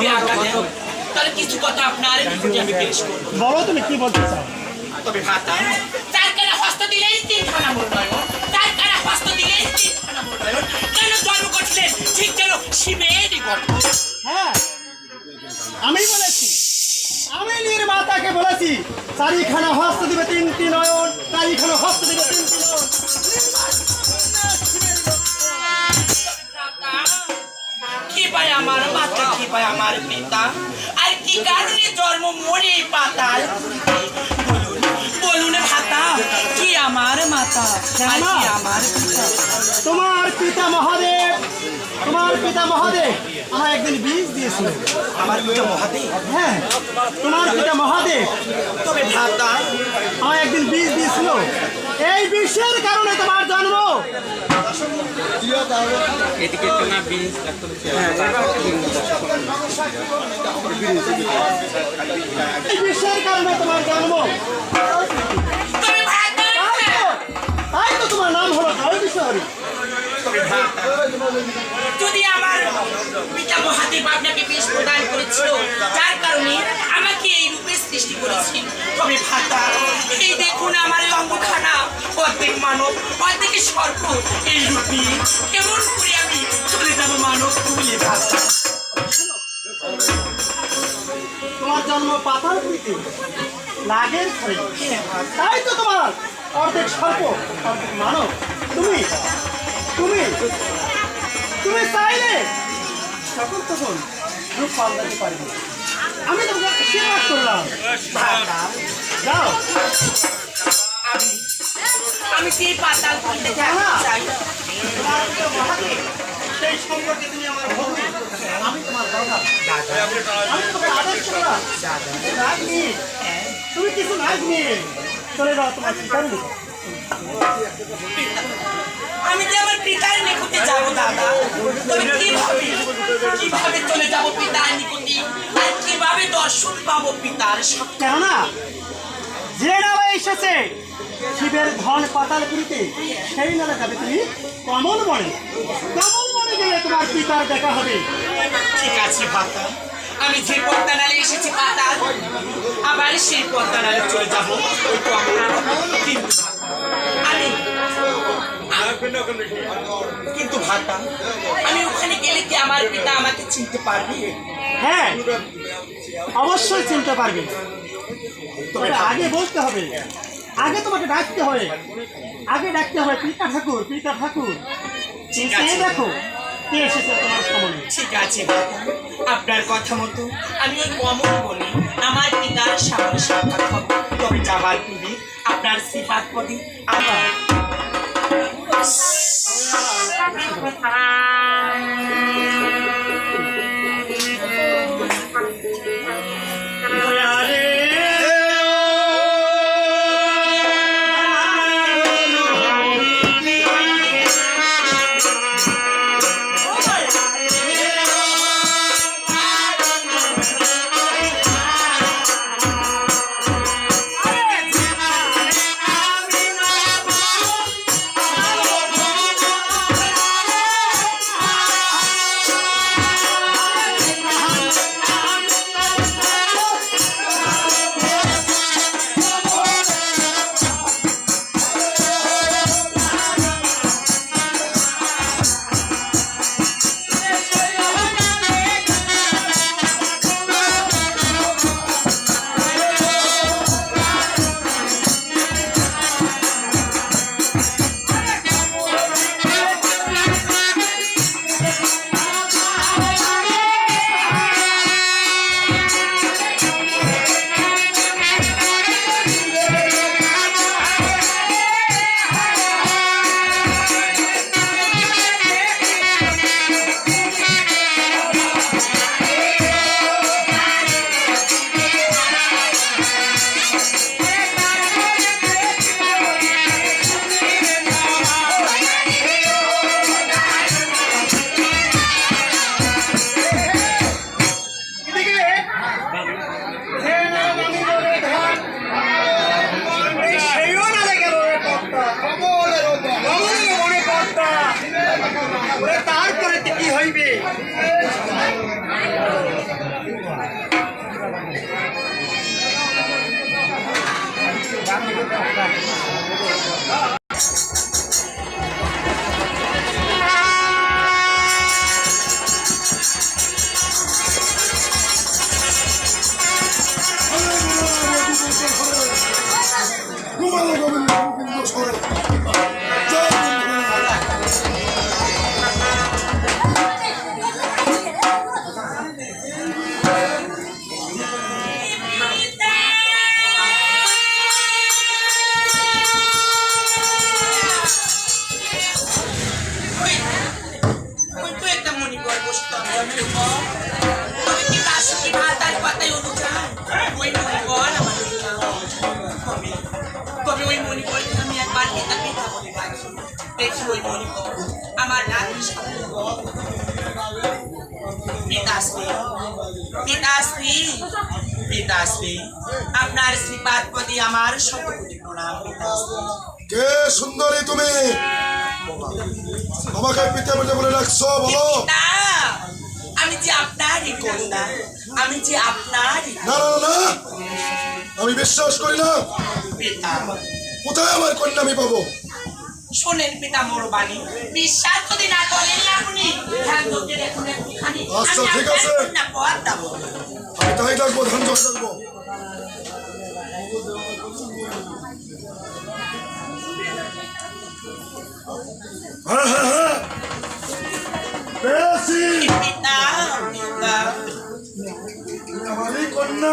রাজা আপনি যদি আজ্ঞা দেন তাহলে কিছু কথা আপনার আমি পেশ করব। বলো তুমি কি বলতে চাও? তবে ভাতা। চার কানা হস্ত দিলেই মূল্যায়ন কানা হস্ত দিলেই তিনখানা মূল্যায়ন কেন জন্ম করছিলেন? ঠিক যেন শিবেরই গঠন হ্যাঁ আমি বলেছি। আমি নির্মাতাকে বলেছি চারিখানা হস্ত দিবে তিনটি নয়ন চারিখানা হস্ত দিবে পায় আমার মাতা কি পায় আমার পিতা। আর কি কারণে জন্ম মরে পাতাল বলুন বলুন ভাতা কি আমার মাতা? আর কি আমার পিতা? তোমার পিতা মহাদেব তোমার পিতা মহাদেব। আমার একদিন বীজ দিয়েছিল। আমার পিতা মহাদেব? হ্যাঁ তোমার পিতা মহাদেব। তবে ভাতা? আমার একদিন বীজ দিয়েছিল। এই বিষের কারণে তোমার জন্ম। এদিকে একটু না বিনস এই বিষের কারণে তোমার জন্ম তবে ভাতা তাই তো তাই তো তোমার নাম হলো কাল বিশ্বহরী যদি আমার পিতা মহাদেব আপনাকে বেশ প্রদান করেছিল যার কারণে আমাকে এই রূপে সৃষ্টি করেছেন তবে ভাতা এই দেখুন আমার এই অঙ্গখানা। অর্ধেক মানব অর্ধেক সর্প এই রূপে কেমন করে মানব ভাতা তোমার জন্ম পাতাল প্রীতি। লাগের ঘরে তাই তো তোমার অর্ধেক সর্প অর্ধেক মানব। তুমি তুমি তুমি চাইলে তখন তখন রূপ পাল্টাতে পারবে আমি তোমাকে আশীর্বাদ করলাম। যাও। আমি সেই পাতাল করতে চাই তোমার তুমি আমার। আমি তোমার তুমি কিছু রাগনি চলে যাও তোমার পিতার। আমি যে আমার পিতার নিকটে যাব দাদা তবে কীভাবে কীভাবে চলে যাব পিতার নিকটে? আর কীভাবে দর্শন পাবো পিতার কেননা যে নামে এসেছে শিবের ধন পাতাল পুরীতে সেই নামে যাবে তুমি কমল বনে কমল বনে গেলে তোমার পিতার দেখা হবে। ঠিক আছে ভাতা আমি যে পদ্মানালে এসেছি আবার সেই পদ্মানালে চলে যাব। ওই তো কিন্তু আমি কিন্তু ভাতা। আমি ওখানে গেলে কি আমার পিতা আমাকে চিনতে পারবে? হ্যাঁ অবশ্যই চিনতে পারবে। তবে আগে বলতে হবে আগে তোমাকে ডাকতে হবে। আগে ডাকতে হবে পিতা ঠাকুর পিতা ঠাকুর। দেখো কে এসেছে তোমার সামনে। ঠিক আছে আপনার কথা মতো আমি ওই কমন বলি আমার পিতার সামনে সাক্ষাৎ হবে। তবে যাবার পূর্বে আপনার শ্রীপাদ পদে আমার মণিপুরকে আমি একবার পিতা পিতা দেখি ওই মণিপুর আমার নাতির পিতাশ্রী পিতাশ্রী পিতাশ্রী আপনার শ্রীপাদ প্রতি আমার শতকোটি প্রণাম। কে সুন্দরী তুমি? আমাকে পিতা পিতা বলে ডাকছো বলো। আমি যে আপনারই কন্যা আমি যে আপনারই না না না, না। আমি বিশ্বাস করি না। পিতা কোথায় আমার কন্যা আমি পাবো? শোনেন পিতা মোর বাণী বিশ্বাস যদি না করেন আপনি দেখুন আচ্ছা, ঠিক আছে। আমি তাই ডাকবো ধান জল ডাকবো হ্যাঁ হ্যাঁ হ্যাঁ। কন্যা।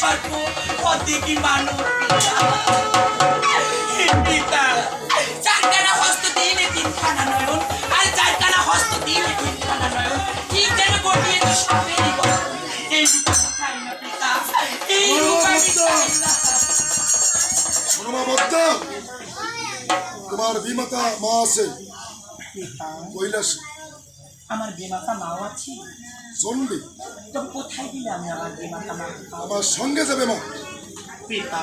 সর্প অধিকই মানব পিতা পিতা চারখানা হস্ত দিলে তিনখানা নয়ন আর চারখানা হস্ত দিলে তিনখানা নয়ন। ঠিক যেন গটিয়ে তো এই চাই না পিতা এই চাই না তোমার বিমাতা মা আছে কৈলাস। আমার বেমাতা মাও আছে। চণ্ডী তো কোথায় দিলে আমি আমার বেমাতা মা? আমার সঙ্গে যাবে মা। পিতা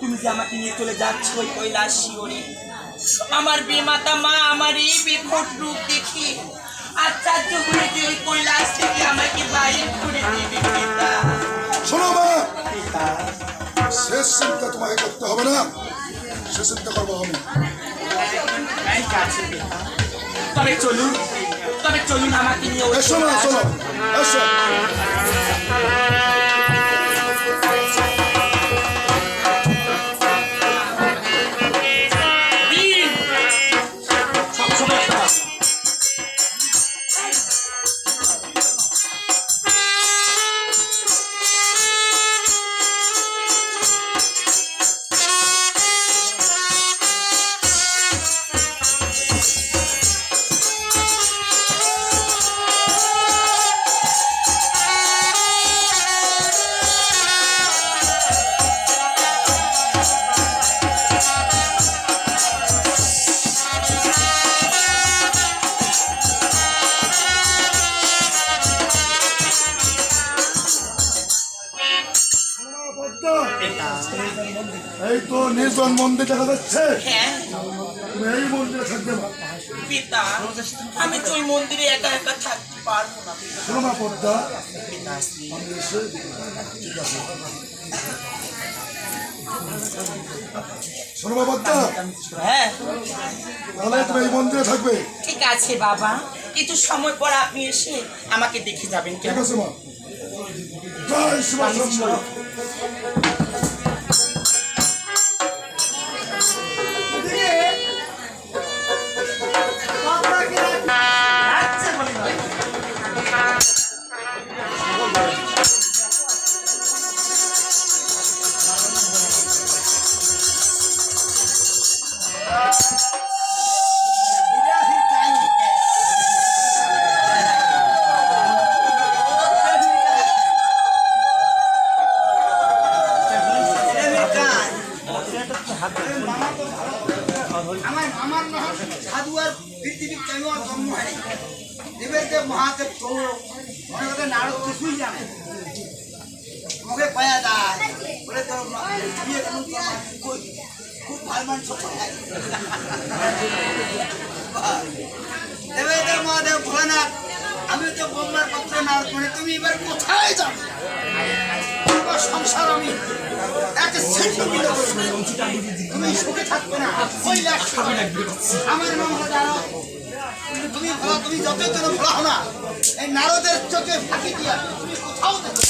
তুমি যে আমাকে নিয়ে চলে যাচ্ছ ওই কৈলাস শিওরে আমার বেমাতা মা আমার এই বিকট রূপ দেখি আশ্চর্য হয়ে যে ওই কৈলাস থেকে আমাকে বাইরে করে দেবে পিতা শোনো মা। পিতা শেষ চিন্তা তোমাকে করতে হবে না। সে চিন্তা করব আমি। তবে চলুন। তবে চলুন আমাকে নিয়ে ওই এসো এই তো নির্জন মন্দির দেখা যাচ্ছে। হ্যাঁ। তুমি এই মন্দিরে থাকবে মা। পিতা আমি তো ওই মন্দিরে একা একা থাকতে পারব না শোনো মা পদ্মা। পিতাশ্রী এসে ঠিক আছে শোনো মা হ্যাঁ। তাহলে তুমি এই মন্দিরে থাকবে। ঠিক আছে বাবা। কিছু সময় পর আপনি এসে আমাকে দেখে যাবেন ঠিক কেন আছে মা। জয় আমার আমার না সাধু আর পৃথিবীর চাইও জন্ম হয় দেবের দেব মহাদেব গৌরব অনেক বলে নারদ কিছুই জানে মুখে বলে তোর বিয়ে করুন তোর খুব ভালো মানুষ পায়। দেবে তো মহাদেব ভোলানাথ, আমি তো বোম্বার পত্র না মানে তুমি এবার কোথায় যাবে? সংসার আমি লাখ আমার নাম জানো তুমি তুমি যতই তোর ভালো না, এই নারদের চোখে ফাঁকি দিয়া তুমি কোথাও দেখো